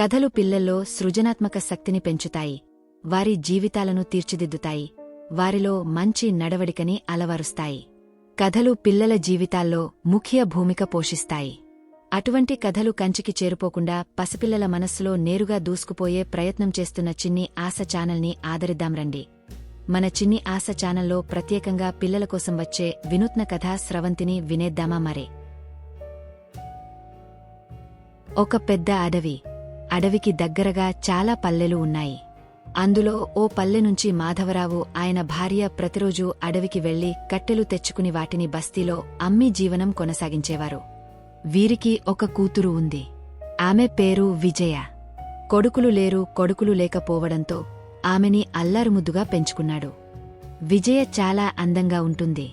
కథలు పిల్లల్లో సృజనాత్మక శక్తిని పెంచుతాయి. వారి జీవితాలను తీర్చిదిద్దుతాయి. వారిలో మంచి నడవడికని అలవరుస్తాయి. కథలు పిల్లల జీవితాల్లో ముఖ్య భూమిక పోషిస్తాయి. అటువంటి కథలు కంచికి చేరుపోకుండా పసిపిల్లల మనస్సులో నేరుగా దూసుకుపోయే ప్రయత్నం చేస్తున్న చిన్ని ఆశ ఛానల్ని ఆదరిద్దాం రండి. మన చిన్ని ఆశ ఛానల్లో ప్రత్యేకంగా పిల్లల కోసం వచ్చే వినూత్న కథా స్రవంతిని వినేద్దామా మరే? ఒక పెద్ద అడవి. అడవికి దగ్గరగా చాలా పల్లెలు ఉన్నాయి. అందులో ఓ పల్లె నుంచి మాధవరావు ఆయన భార్య ప్రతిరోజూ అడవికి వెళ్ళి కట్టెలు తెచ్చుకుని వాటిని బస్తీలో అమ్మి జీవనం కొనసాగించేవారు. వీరికి ఒక కూతురు ఉంది. ఆమె పేరు విజయ. కొడుకులు లేరు కొడుకులు లేకపోవడంతో ఆమెని అల్లారుముద్దుగా పెంచుకున్నాడు. విజయ చాలా అందంగా ఉంటుంది.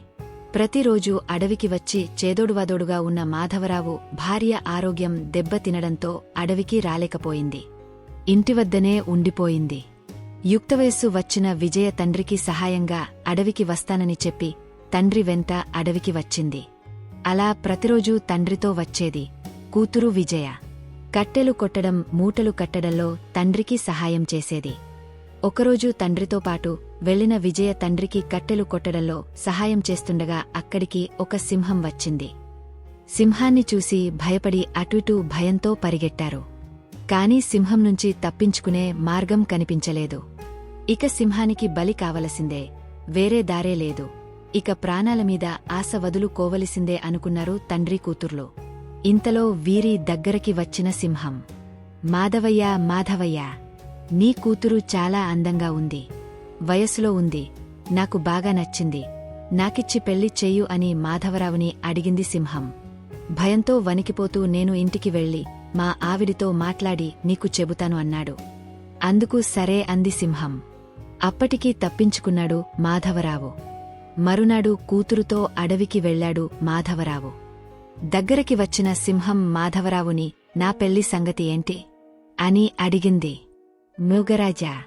ప్రతిరోజూ అడవికి వచ్చి చేదోడువాదోడుగా ఉన్న మాధవరావు భార్య ఆరోగ్యం దెబ్బతినడంతో అడవికి రాలేకపోయింది. ఇంటివద్దనే ఉండిపోయింది. యుక్తవయస్సు వచ్చిన విజయ తండ్రికి సహాయంగా అడవికి వస్తానని చెప్పి తండ్రి వెంట అడవికి వచ్చింది. అలా ప్రతిరోజూ తండ్రితో వచ్చేది కూతురు విజయ. కట్టెలు కొట్టడం మూటలు కట్టడంలో తండ్రికి సహాయం చేసేది. ఒకరోజు తండ్రితో పాటు వెళ్ళిన విజయ తండ్రికి కట్టెలు కొట్టడంలో సహాయం చేస్తుండగా అక్కడికి ఒక సింహం వచ్చింది. సింహాన్ని చూసి భయపడి అటుటూ భయంతో పరిగెట్టారు. కాని సింహం నుంచి తప్పించుకునే మార్గం కనిపించలేదు. ఇక సింహానికి బలి కావలసిందే వేరే దారే లేదు. ఇక ప్రాణాల మీద ఆశ వదులుకోవలసిందే అనుకున్నారు తండ్రి కూతుర్లు. ఇంతలో వీరి దగ్గరికి వచ్చిన సింహం మాధవయ్య మాధవయ్య! నీ కూతురు చాలా అందంగా ఉంది. వయసులో ఉంది. నాకు బాగా నచ్చింది. నాకిచ్చి పెళ్ళి చెయ్యు అని మాధవరావుని అడిగింది సింహం. భయంతో వణికిపోతూ నేను ఇంటికి వెళ్ళి మా ఆవిడితో మాట్లాడి నీకు చెబుతాను అన్నాడు. అందుకు సరే అంది సింహం. అప్పటికీ తప్పించుకున్నాడు మాధవరావు. మరునాడు కూతురుతో అడవికి వెళ్ళాడు మాధవరావు. దగ్గరికి వచ్చిన సింహం మాధవరావుని నా పెళ్ళి సంగతి ఏంటి? అని అడిగింది. మృగరాజా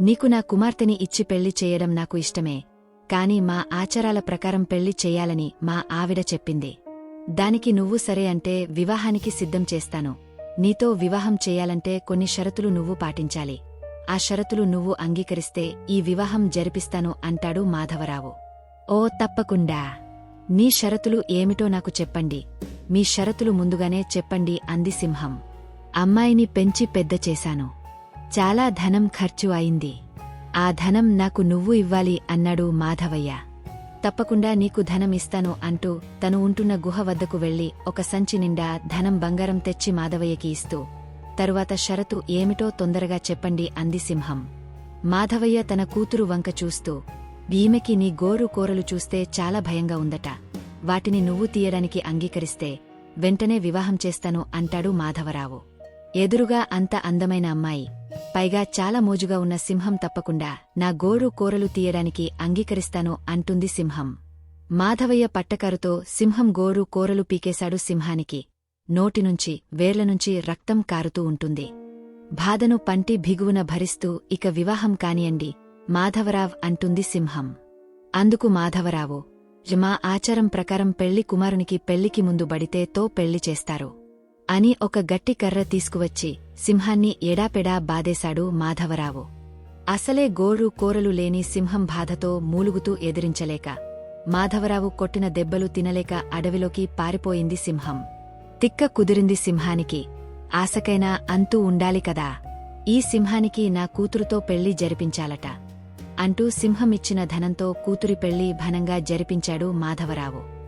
నీకు నా కుమార్తెని ఇచ్చి పెళ్ళి చేయడం నాకు ఇష్టమే. కాని మా ఆచారాల ప్రకారం పెళ్ళి చెయ్యాలని మా ఆవిడ చెప్పింది. దానికి నువ్వు సరే అంటే వివాహానికి సిద్ధం చేస్తాను. నీతో వివాహం చేయాలంటే కొన్ని షరతులు నువ్వు పాటించాలి. ఆ షరతులు నువ్వు అంగీకరిస్తే ఈ వివాహం జరిపిస్తాను అంటాడు మాధవరావు. ఓ తప్పకుండా. నీ షరతులు ఏమిటో నాకు చెప్పండి. మీ షరతులు ముందుగానే చెప్పండి అంది సింహం. అమ్మాయిని పెంచి పెద్ద చేశాను. చాలా ధనం ఖర్చు అయింది. ఆ ధనం నాకు నువ్వు ఇవ్వాలి అన్నాడు మాధవయ్య. తప్పకుండా నీకు ధనం ఇస్తాను అంటూ తను ఉంటున్న గుహ వద్దకు వెళ్ళి ఒక సంచి నిండా ధనం బంగారం తెచ్చి మాధవయ్యకి ఇస్తూ తరువాత షరతు ఏమిటో తొందరగా చెప్పండి అంది సింహం. మాధవయ్య తన కూతురు వంక చూస్తూ భీమకి నీ గోరు కోరలు చూస్తే చాలా భయంగా ఉందట. వాటిని నువ్వు తీయడానికి అంగీకరిస్తే వెంటనే వివాహం చేస్తాను అంటాడు మాధవరావు. ఎదురుగా అంత అందమైన అమ్మాయి పైగా చాలా మోజుగా ఉన్న సింహం తప్పకుండా నా గోరు కోరలు తీయడానికి అంగీకరిస్తాను అంటుంది సింహం. మాధవయ్య పట్టకరుతో సింహం గోరు కోరలు పీకేశాడు సింహానికి. నోటినుంచి వేర్లనుంచి రక్తం కారుతూ ఉంటుంది. బాధను పంటి భిగువున భరిస్తూ ఇక వివాహం కానియండి మాధవరావ్ అంటుంది సింహం. అందుకు మాధవరావు మా ఆచారం ప్రకారం పెళ్ళి కుమారునికి పెళ్ళికి ముందు బడితే తో పెళ్ళి చేస్తారు. అని ఒక గట్టి కర్ర తీసుకువచ్చి సింహాన్ని ఎడాపెడా బాదేశాడు మాధవరావు. అసలే గోరు కోరలు లేని సింహం బాధతో మూలుగుతూ ఎదిరించలేక మాధవరావు కొట్టిన దెబ్బలు తినలేక అడవిలోకి పారిపోయింది సింహం. తిక్క కుదిరింది సింహానికి ఆశకైనా అంతూ ఉండాలి కదా ఈ సింహానికి నా కూతురుతో పెళ్ళి జరిపించాలట అంటూ సింహం ఇచ్చిన ధనంతో కూతురి పెళ్ళి ఘనంగా జరిపించాడు మాధవరావు.